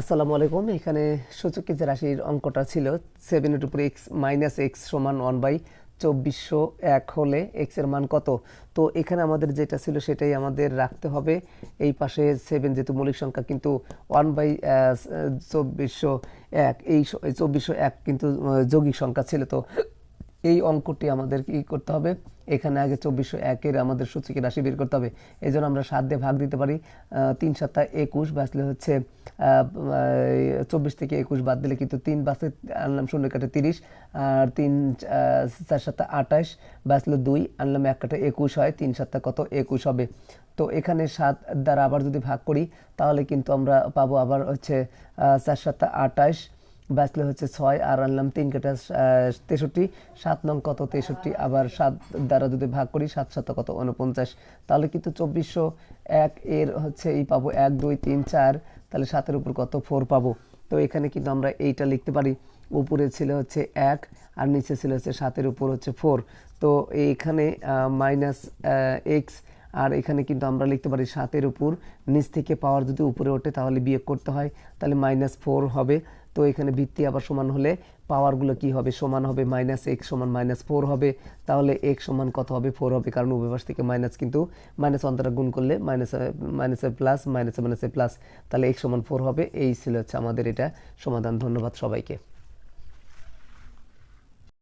আসসালামু আলাইকুম। এখানে সূচকের যে রাশির অঙ্কটা ছিল সেভেনের উপরে এক্স মাইনাস এক্স সমান ওয়ান বাই চব্বিশশো এক হলে এক্সের মান কত? তো এখানে আমাদের যেটা ছিল সেটাই আমাদের রাখতে হবে। এই পাশে সেভেন যেহেতু মৌলিক সংখ্যা কিন্তু ওয়ান বাই চব্বিশশো এক, এই চব্বিশশো এক কিন্তু যৌগিক সংখ্যা ছিল। তো এই অঙ্কটি আমাদের কি করতে হবে। এখানে আগে চব্বিশশো একের আমাদের সূচকের রাশি বের করতে হবে। এই জন্য আমরা সাত দিয়ে ভাগ দিতে পারি। তিন সাতটা একুশ বাঁচলে হচ্ছে চব্বিশ থেকে একুশ বাদ দিলে কিন্তু তিন বাসে আনলাম শূন্য কাটে তিরিশ, আর তিন চার সাতটা আঠাশ বাঁচলে দুই, আনলাম এক কাটে একুশ হয়, তিন সাতটা কত একুশ হবে। তো এখানে সাত দ্বারা আবার যদি ভাগ করি, তাহলে কিন্তু আমরা পাবো আবার হচ্ছে চার সাতটা আঠাশ বাঁচলে হচ্ছে ছয় আর আনলাম তিন, কেটে তেষট্টি। সাত নং কত তেষট্টি, আবার সাত দ্বারা যদি ভাগ করি, সাত সাত কত উনপঞ্চাশ তাহলে কিন্তু চব্বিশশো এক এর হচ্ছে এই পাবো এক, দুই, তিন, চার। তাহলে সাতের উপর কত? ফোর পাবো। তো এখানে কিন্তু আমরা এইটা লিখতে পারি। উপরে ছিল হচ্ছে এক আর নিচে ছিল হচ্ছে সাতের উপর হচ্ছে ফোর। তো এইখানে মাইনাস এক্স আর এখানে কিন্তু আমরা লিখতে পারি সাতের উপর। নিচ থেকে পাওয়ার যদি উপরে ওঠে তাহলে বিয়োগ করতে হয়। তাহলে মাইনাস ফোর হবে। তো এখানে ভিত্তি আবার সমান হলে পাওয়ারগুলো কি হবে? সমান হবে মাইনাস এক্স সমান মাইনাস ফোর হবে। তাহলে এক্স সমান কত হবে? ফোর হবে। কারণ উভয় থেকে মাইনাস কিন্তু মাইনাস অন্তরা গুণ করলে মাইনাস মাইনাসে প্লাস মাইনাসে মাইনাসে প্লাস তাহলে এক্স সমান ফোর হবে। এই ছিল হচ্ছে আমাদের এটা সমাধান। ধন্যবাদ সবাইকে।